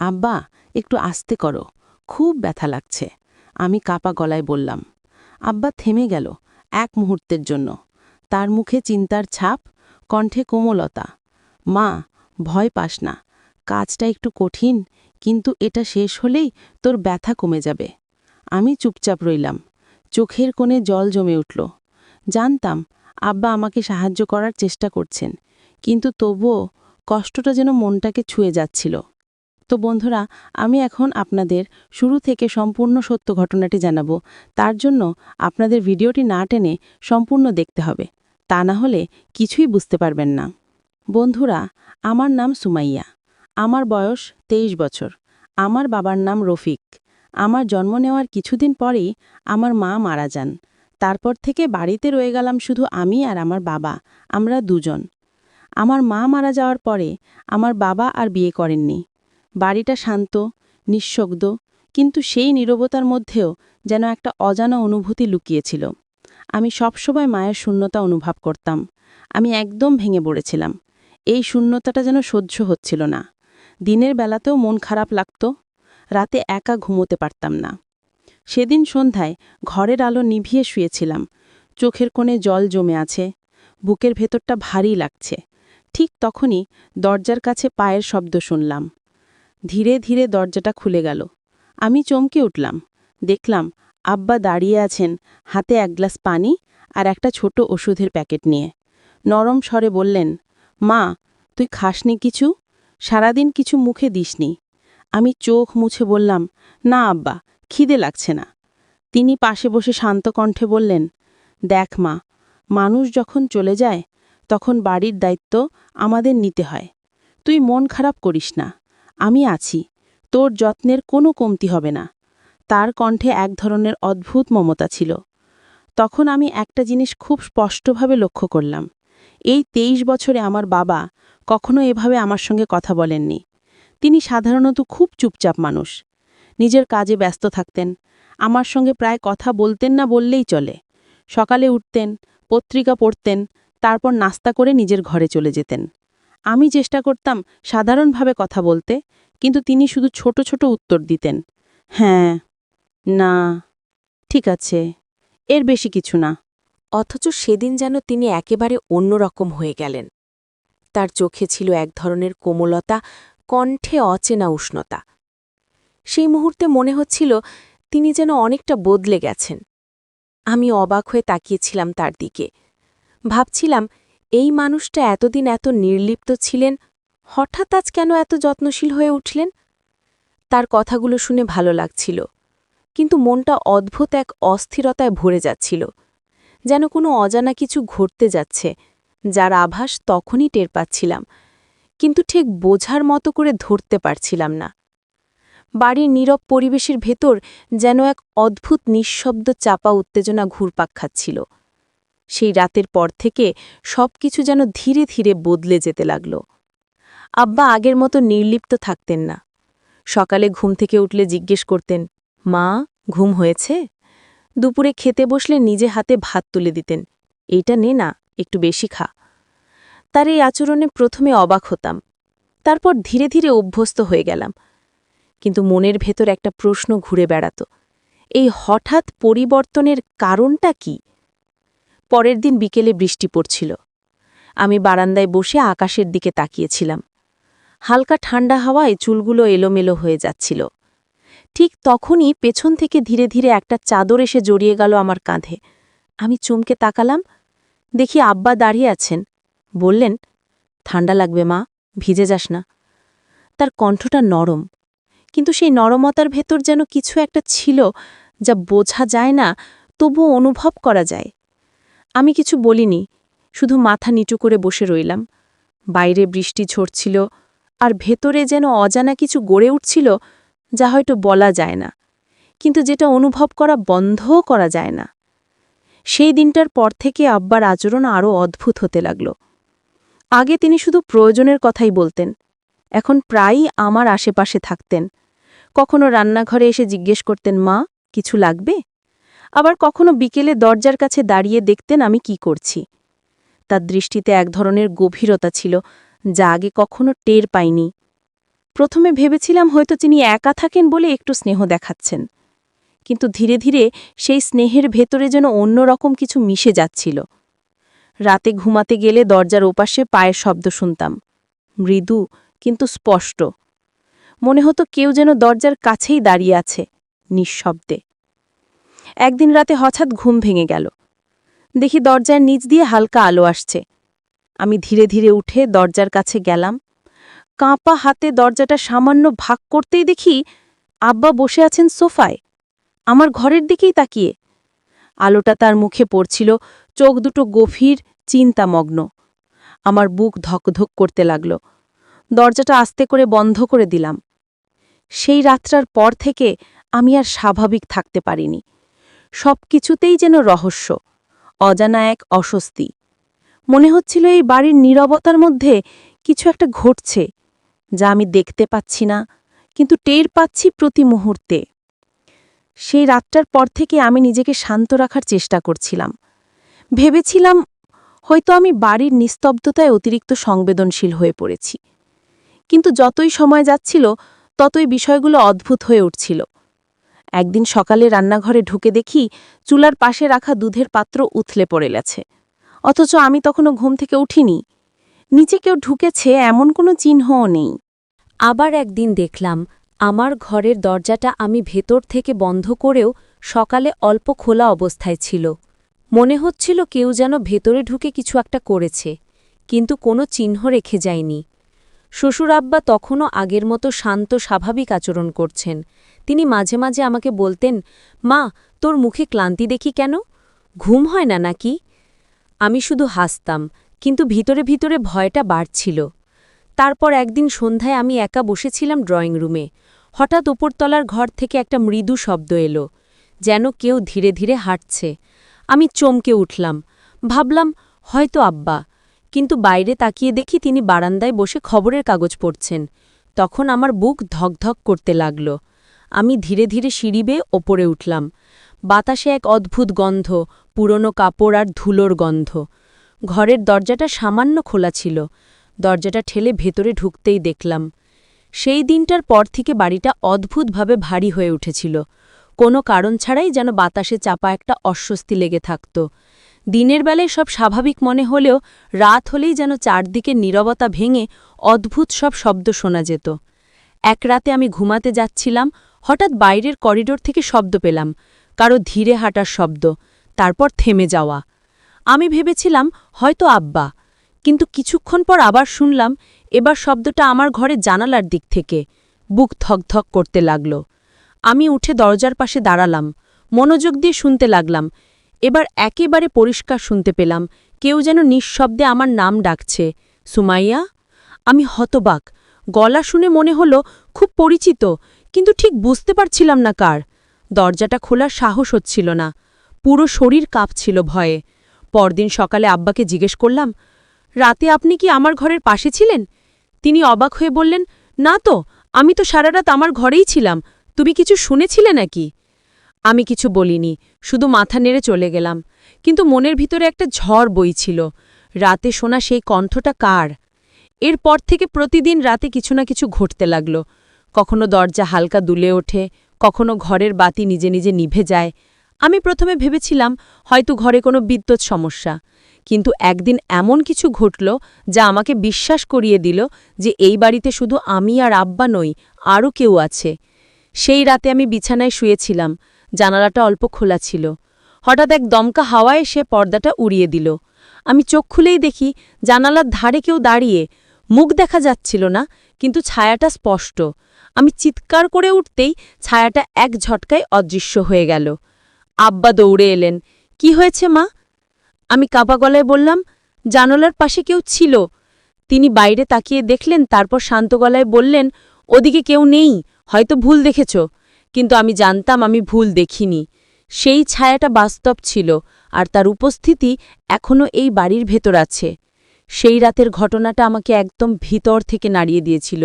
আব্বা, একটু আস্তে করো। খুব ব্যথা লাগছে। আমি কাপা গলায় বললাম, আব্বা থেমে গেল এক মুহূর্তের জন্য। তার মুখে চিন্তার ছাপ, কণ্ঠে কোমলতা। মা, ভয় পাস না। কাজটা একটু কঠিন, কিন্তু এটা শেষ হলেই তোর ব্যথা কমে যাবে। আমি চুপচাপ রইলাম। চোখের কোণে জল জমে উঠল। জানতাম আব্বা আমাকে সাহায্য করার চেষ্টা করছেন, কিন্তু তবুও কষ্টটা যেন মনটাকে ছুঁয়ে যাচ্ছিল। তো বন্ধুরা, আমি এখন আপনাদের শুরু থেকে সম্পূর্ণ সত্য ঘটনাটি জানাব। তার জন্য আপনাদের ভিডিওটি না টেনে সম্পূর্ণ দেখতে হবে। তা না হলে কিছুই বুঝতে পারবেন না। বন্ধুরা, আমার নাম সুমাইয়া। আমার বয়স ২৩ বছর। আমার বাবার নাম রফিক। আমার জন্ম নেওয়ার কিছুদিন পরেই আমার মা মারা যান। তারপর থেকে বাড়িতে রয়ে গেলাম শুধু আমি আর আমার বাবা। আমরা দুজন। আমার মা মারা যাওয়ার পরে আমার বাবা আর বিয়ে করেননি। বাড়িটা শান্ত, নিঃশব্দ, কিন্তু সেই নীরবতার মধ্যেও যেন একটা অজানা অনুভূতি লুকিয়েছিল। আমি সবসময় মায়ের শূন্যতা অনুভব করতাম। আমি একদম ভেঙে পড়েছিলাম। এই শূন্যতাটা যেন সহ্য হচ্ছিল না। দিনের বেলাতেও মন খারাপ লাগত। রাতে একা ঘুমোতে পারতাম না। সেদিন সন্ধ্যায় ঘরের আলো নিভিয়ে শুয়েছিলাম। চোখের কোণে জল জমে আছে। বুকের ভেতরটা ভারী লাগছে। ঠিক তখনই দরজার কাছে পায়ের শব্দ শুনলাম। ধীরে ধীরে দরজাটা খুলে গেল। আমি চমকে উঠলাম। দেখলাম আব্বা দাঁড়িয়ে আছেন হাতে এক গ্লাস পানি আর একটা ছোট ওষুধের প্যাকেট নিয়ে। নরম স্বরে বললেন, মা, তুই খাসনি কিছু? সারাদিন কিছু মুখে দিসনি। আমি চোখ মুছে বললাম, না আব্বা, খিদে লাগছে না। তিনি পাশে বসে শান্ত কণ্ঠে বললেন, দেখ মা, মানুষ যখন চলে যায়, তখন বাড়ির দায়িত্ব আমাদের নিতে হয়। তুই মন খারাপ করিস না। আমি আছি। তোর যত্নের কোনো কমতি হবে না। তার কণ্ঠে এক ধরনের অদ্ভুত মমতা ছিল। তখন আমি একটা জিনিস খুব স্পষ্টভাবে লক্ষ্য করলাম। এই তেইশ বছরে আমার বাবা কখনো এভাবে আমার সঙ্গে কথা বলেননি। তিনি সাধারণত খুব চুপচাপ মানুষ। নিজের কাজে ব্যস্ত থাকতেন। আমার সঙ্গে প্রায় কথা বলতেন না বললেই চলে। সকালে উঠতেন, পত্রিকা পড়তেন, তারপর নাস্তা করে নিজের ঘরে চলে যেতেন। আমি চেষ্টা করতাম সাধারণভাবে কথা বলতে, কিন্তু তিনি শুধু ছোট ছোট উত্তর দিতেন। হ্যাঁ না, ঠিক আছে, এর বেশি কিছু না। অথচ সেদিন যেন তিনি একেবারে অন্যরকম হয়ে গেলেন। তার চোখে ছিল এক ধরনের কোমলতা, কণ্ঠে অচেনা উষ্ণতা। সেই মুহূর্তে মনে হচ্ছিল তিনি যেন অনেকটা বদলে গেছেন। আমি অবাক হয়ে তাকিয়েছিলাম তার দিকে। ভাবছিলাম এই মানুষটা এতদিন এত নির্লিপ্ত ছিলেন, হঠাৎ আজ কেন এত যত্নশীল হয়ে উঠলেন? তার কথাগুলো শুনে ভালো লাগছিল, কিন্তু মনটা অদ্ভুত এক অস্থিরতায় ভরে যাচ্ছিল, যেন কোনো অজানা কিছু ঘটতে যাচ্ছে, যার আভাস তখনই টের পাচ্ছিলাম, কিন্তু ঠিক বোঝার মতো করে ধরতে পারছিলাম না। বাড়ির নীরব পরিবেশের ভেতর যেন এক অদ্ভুত নিঃশব্দ চাপা উত্তেজনা ঘুরপাক খাচ্ছিল। সেই রাতের পর থেকে সবকিছু যেন ধীরে ধীরে বদলে যেতে লাগল। আব্বা আগের মতো নির্লিপ্ত থাকতেন না। সকালে ঘুম থেকে উঠলে জিজ্ঞেস করতেন, মা, ঘুম হয়েছে? দুপুরে খেতে বসলে নিজে হাতে ভাত তুলে দিতেন, এইটা নে না, একটু বেশি খা। তার এই আচরণে প্রথমে অবাক হতাম, তারপর ধীরে ধীরে অভ্যস্ত হয়ে গেলাম। কিন্তু মনের ভেতর একটা প্রশ্ন ঘুরে বেড়াত, এই হঠাৎ পরিবর্তনের কারণটা কি? পরের দিন বিকেলে বৃষ্টি পড়ছিল। আমি বারান্দায় বসে আকাশের দিকে তাকিয়েছিলাম। হালকা ঠান্ডা হাওয়ায় চুলগুলো এলোমেলো হয়ে যাচ্ছিল। ঠিক তখনই পেছন থেকে ধীরে ধীরে একটা চাদর এসে জড়িয়ে গেল আমার কাঁধে। আমি চমকে তাকালাম। দেখি আব্বা দাঁড়িয়ে আছেন। বললেন, ঠান্ডা লাগবে মা, ভিজে যাস না। তার কণ্ঠটা নরম। কিন্তু সেই নরমতার ভেতর যেন কিছু একটা ছিল যা বোঝা যায় না তবু অনুভব করা যায়। আমি কিছু বলিনি, শুধু মাথা নিচু করে বসে রইলাম। বাইরে বৃষ্টি ঝরছিল, আর ভেতরে যেন অজানা কিছু গড়ে উঠছিল, যা হয়তো বলা যায় না। কিন্তু যেটা অনুভব করা বন্ধও করা যায় না। সেই দিনটার পর থেকে আব্বার আচরণ আরও অদ্ভুত হতে লাগল। আগে তিনি শুধু প্রয়োজনের কথাই বলতেন, এখন প্রায়ই আমার আশেপাশে থাকতেন। কখনো রান্নাঘরে এসে জিজ্ঞেস করতেন, মা, কিছু লাগবে? আবার কখনো বিকেলে দরজার কাছে দাঁড়িয়ে দেখতেন আমি কি করছি। তার দৃষ্টিতে এক ধরনের গভীরতা ছিল, যা আগে কখনো টের পাইনি। প্রথমে ভেবেছিলাম হয়তো তিনি একা থাকেন বলে একটু স্নেহ দেখাচ্ছেন। কিন্তু ধীরে ধীরে সেই স্নেহের ভেতরে যেন অন্যরকম কিছু মিশে যাচ্ছিল। রাতে ঘুমাতে গেলে দরজার ওপাশে পায়ের শব্দ শুনতাম। মৃদু, কিন্তু স্পষ্ট। মনে হতো কেউ যেন দরজার কাছেই দাঁড়িয়ে আছে, নিঃশব্দে। একদিন রাতে হঠাৎ ঘুম ভেঙে গেল। দেখি দরজার নিচ দিয়ে হালকা আলো আসছে। আমি ধীরে ধীরে উঠে দরজার কাছে গেলাম। কাঁপা হাতে দরজাটা সামান্য ভাগ করতেই দেখি আব্বা বসে আছেন সোফায়। আমার ঘরের দিকেই তাকিয়ে। আলোটা তার মুখে পড়ছিল, চোখ দুটো গভীর, চিন্তামগ্ন। আমার বুক ধকধক করতে লাগল। দরজাটা আস্তে করে বন্ধ করে দিলাম। সেই রাত্রার পর থেকে আমি আর স্বাভাবিক থাকতে পারিনি। সব কিছুতেই যেন রহস্য, অজানা এক অস্বস্তি। মনে হচ্ছিল এই বাড়ির নীরবতার মধ্যে কিছু একটা ঘটছে, যা আমি দেখতে পাচ্ছি না, কিন্তু টের পাচ্ছি প্রতি মুহূর্তে। সেই রাতটার পর থেকে আমি নিজেকে শান্ত রাখার চেষ্টা করছিলাম। ভেবেছিলাম হয়তো আমি বাড়ির নিস্তব্ধতায় অতিরিক্ত সংবেদনশীল হয়ে পড়েছি। কিন্তু যতই সময় যাচ্ছিল, ততই বিষয়গুলো অদ্ভুত হয়ে উঠছিল। একদিন সকালে রান্নাঘরে ঢুকে দেখি চুলার পাশে রাখা দুধের পাত্র উথলে পড়ে গেছে। অথচ আমি তখনও ঘুম থেকে উঠিনি। নিচে কেউ ঢুকেছে এমন কোনো চিহ্নও নেই। আবার একদিন দেখলাম, আমার ঘরের দরজাটা আমি ভেতর থেকে বন্ধ করেও সকালে অল্প খোলা অবস্থায় ছিল। মনে হচ্ছিল কেউ যেন ভেতরে ঢুকে কিছু একটা করেছে, কিন্তু কোনো চিহ্ন রেখে যায়নি। শ্বশুর আব্বা তখনও আগের মতো শান্ত, স্বাভাবিক আচরণ করছেন। তিনি মাঝে মাঝে আমাকে বলতেন, মা, তোর মুখে ক্লান্তি দেখি কেন? ঘুম হয় না নাকি? আমি শুধু হাসতাম, কিন্তু ভিতরে ভিতরে ভয়টা বাড়ছিল। তারপর একদিন সন্ধ্যায় আমি একা বসেছিলাম ড্রয়িং রুমে। হঠাৎ ওপরতলার ঘর থেকে একটা মৃদু শব্দ এলো, যেন কেউ ধীরে ধীরে হাঁটছে। আমি চমকে উঠলাম, ভাবলাম, হয়তো আব্বা। কিন্তু বাইরে তাকিয়ে দেখি তিনি বারান্দায় বসে খবরের কাগজ পড়ছেন। তখন আমার বুক ধকধক করতে লাগল। আমি ধীরে ধীরে সিঁড়ি বেয়ে ওপরে উঠলাম। বাতাসে এক অদ্ভুত গন্ধ, পুরনো কাপড় আর ধুলোর গন্ধ। ঘরের দরজাটা সামান্য খোলা ছিল। দরজাটা ঠেলে ভেতরে ঢুকতেই দেখলাম। সেই দিনটার পর থেকে বাড়িটা অদ্ভুতভাবে ভারী হয়ে উঠেছিল। কোনো কারণ ছাড়াই যেন বাতাসে চাপা একটা অস্বস্তি লেগে থাকত। দিনের বেলায় সব স্বাভাবিক মনে হলেও রাত হলেই যেন চারদিকে নীরবতা ভেঙে অদ্ভুত সব শব্দ শোনা যেত। এক রাতে আমি ঘুমাতে যাচ্ছিলাম হঠাৎ বাইরের করিডোর থেকে শব্দ পেলাম, কারও ধীরে হাঁটার শব্দ, তারপর থেমে যাওয়া। আমি ভেবেছিলাম, হয়তো আব্বা। কিন্তু কিছুক্ষণ পর আবার শুনলাম, এবার শব্দটা আমার ঘরে জানালার দিক থেকে, বুক ধকধক করতে লাগল। আমি উঠে দরজার পাশে দাঁড়ালাম, মনোযোগ দিয়ে শুনতে লাগলাম, এবার একেবারে পরিষ্কার শুনতে পেলাম, কেউ যেন নিঃশব্দে আমার নাম ডাকছে, সুমাইয়া? আমি হতবাক, গলা শুনে মনে হলো, খুব পরিচিত কিন্তু ঠিক বুঝতে পারছিলাম না কার। দরজাটা খোলার সাহস হচ্ছিল না। পুরো শরীর কাঁপছিল ভয়ে। পরদিন সকালে আব্বাকে জিজ্ঞেস করলাম, রাতে আপনি কি আমার ঘরের পাশে ছিলেন? তিনি অবাক হয়ে বললেন, না তো, আমি তো সারা রাত আমার ঘরেই ছিলাম। তুমি কিছু শুনেছিলে নাকি? আমি কিছু বলিনি, শুধু মাথা নেড়ে চলে গেলাম। কিন্তু মনের ভিতরে একটা ঝড় বইছিল রাতে শোনা সেই কণ্ঠটা কার? এরপর থেকে প্রতিদিন রাতে কিছু না কিছু ঘটতে লাগল। কখনো দরজা হালকা দুলে ওঠে, কখনো ঘরের বাতি নিজে নিজে নিভে যায়। আমি প্রথমে ভেবেছিলাম, হয়তো ঘরে কোনো বিদ্যুৎ সমস্যা। কিন্তু একদিন এমন কিছু ঘটল, যা আমাকে বিশ্বাস করিয়ে দিল যে এই বাড়িতে শুধু আমি আর আব্বা নই, আরও কেউ আছে। সেই রাতে আমি বিছানায় শুয়েছিলাম, জানালাটা অল্প খোলা ছিল। হঠাৎ এক দমকা হাওয়ায় এসে পর্দাটা উড়িয়ে দিল। আমি চোখ খুলেই দেখি, জানালার ধারে কেউ দাঁড়িয়ে মুখ দেখা যাচ্ছিল না, কিন্তু ছায়াটা স্পষ্ট। আমি চিৎকার করে উঠতেই ছায়াটা এক ঝটকায় অদৃশ্য হয়ে গেল। আব্বা দৌড়ে এলেন, কি হয়েছে মা? আমি কাঁপা গলায় বললাম, জানলার পাশে কেউ ছিল। তিনি বাইরে তাকিয়ে দেখলেন, তারপর শান্ত গলায় বললেন, ওদিকে কেউ নেই, হয়তো ভুল দেখেছ। কিন্তু আমি জানতাম আমি ভুল দেখিনি। সেই ছায়াটা বাস্তব ছিল, আর তার উপস্থিতি এখনও এই বাড়ির ভেতর আছে। সেই রাতের ঘটনাটা আমাকে একদম ভিতর থেকে নাড়িয়ে দিয়েছিল।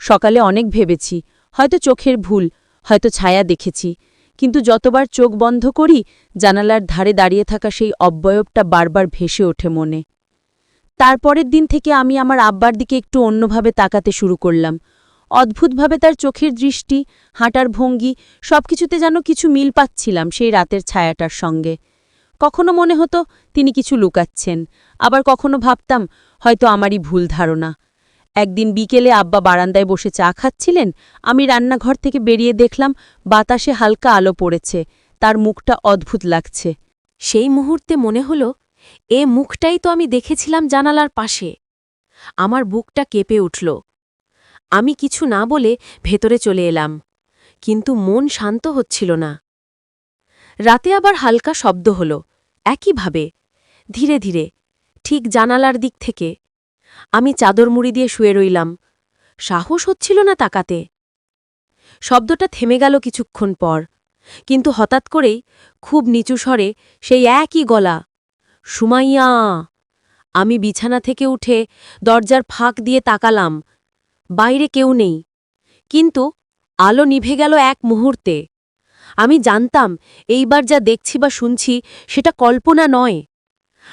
সকালে অনেক ভেবেছি, হয়তো চোখের ভুল, হয়তো ছায়া দেখেছি, কিন্তু যতবার চোখ বন্ধ করি, জানালার ধারে দাঁড়িয়ে থাকা সেই অব্যয়বটা বারবার ভেসে ওঠে মনে। তারপরের দিন থেকে আমি আমার আব্বার দিকে একটু অন্যভাবে তাকাতে শুরু করলাম। অদ্ভুতভাবে তার চোখের দৃষ্টি, হাঁটার ভঙ্গি, সবকিছুতে যেন কিছু মিল পাচ্ছিলাম সেই রাতের ছায়াটার সঙ্গে। কখনো মনে হতো তিনি কিছু লুকাচ্ছেন, আবার কখনো ভাবতাম হয়তো আমারই ভুল ধারণা। একদিন বিকেলে আব্বা বারান্দায় বসে চা খাচ্ছিলেন, আমি রান্নাঘর থেকে বেরিয়ে দেখলাম বাতাসে হালকা আলো পড়েছে, তার মুখটা অদ্ভুত লাগছে। সেই মুহূর্তে মনে হল, এ মুখটাই তো আমি দেখেছিলাম জানালার পাশে। আমার বুকটা কেঁপে উঠল। আমি কিছু না বলে ভেতরে চলে এলাম, কিন্তু মন শান্ত হচ্ছিল না। রাতে আবার হালকা শব্দ হল। একইভাবে ধীরে ধীরে। ঠিক জানালার দিক থেকে। আমি চাদর মুড়ি দিয়ে শুয়ে রইলাম। সাহস হচ্ছিল না তাকাতে। শব্দটা থেমে গেল কিছুক্ষণ পর। কিন্তু হঠাৎ করেই খুব নিচু স্বরে সেই একই গলা, সুমাইয়া, আমি বিছানা থেকে উঠে দরজার ফাঁক দিয়ে তাকালাম। বাইরে কেউ নেই। কিন্তু আলো নিভে গেল এক মুহূর্তে। আমি জানতাম, এইবার যা দেখছি বা শুনছি সেটা কল্পনা নয়।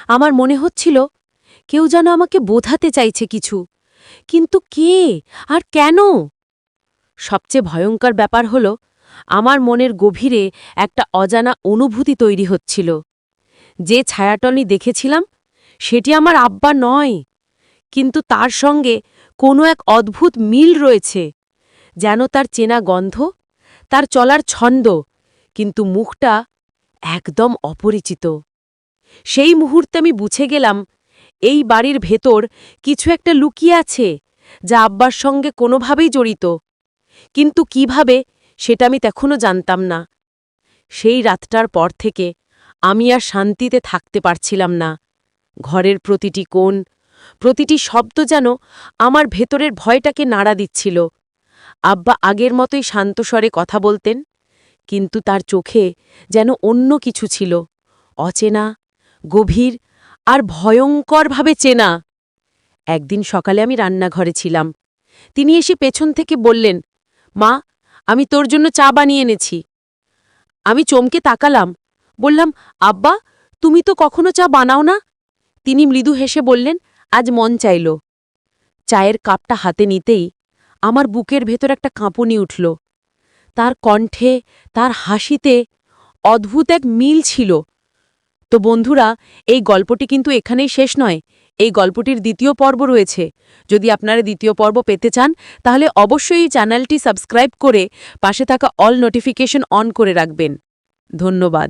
আমার মনে হচ্ছিল, কেউ যেন আমাকে বোঝাতে চাইছে কিছু। কিন্তু কে? আর কেন? সবচেয়ে ভয়ঙ্কর ব্যাপার হল, আমার মনের গভীরে একটা অজানা অনুভূতি তৈরি হচ্ছিল। যে ছায়াটনি দেখেছিলাম, সেটি আমার আব্বা নয়। কিন্তু তার সঙ্গে কোনো এক অদ্ভুত মিল রয়েছে, যেন তার চেনা গন্ধ, তার চলার ছন্দ কিন্তু মুখটা একদম অপরিচিত। সেই মুহূর্তে আমি বুঝে গেলাম, এই বাড়ির ভেতর কিছু একটা লুকিয়ে আছে যা আব্বার সঙ্গে কোনোভাবেই জড়িত। কিন্তু কীভাবে সেটা আমি তখনও জানতাম না। সেই রাতটার পর থেকে আমি আর শান্তিতে থাকতে পারছিলাম না। ঘরের প্রতিটি কোণ, প্রতিটি শব্দ যেন আমার ভেতরের ভয়টাকে নাড়া দিচ্ছিল। আব্বা আগের মতোই শান্তস্বরে কথা বলতেন কিন্তু তার চোখে যেন অন্য কিছু ছিল। অচেনা, গভীর আর ভয়ঙ্করভাবে চেনা। একদিন সকালে আমি রান্নাঘরে ছিলাম। তিনি এসে পেছন থেকে বললেন, মা, আমি তোর জন্য চা বানিয়ে এনেছি। আমি চমকে তাকালাম। বললাম, আব্বা, তুমি তো কখনো চা বানাও না? তিনি মৃদু হেসে বললেন, আজ মন চাইল। চায়ের কাপটা হাতে নিতেই আমার বুকের ভেতর একটা কাঁপুনি উঠল। তার কণ্ঠে, তার হাসিতে অদ্ভুত এক মিল ছিল। তো বন্ধুরা, এই গল্পটি কিন্তু এখানেই শেষ নয়। এই গল্পটির দ্বিতীয় পর্ব রয়েছে। যদি আপনারা দ্বিতীয় পর্ব পেতে চান, তাহলে অবশ্যই চ্যানেলটি সাবস্ক্রাইব করে পাশে থাকা অল নোটিফিকেশন অন করে রাখবেন। ধন্যবাদ।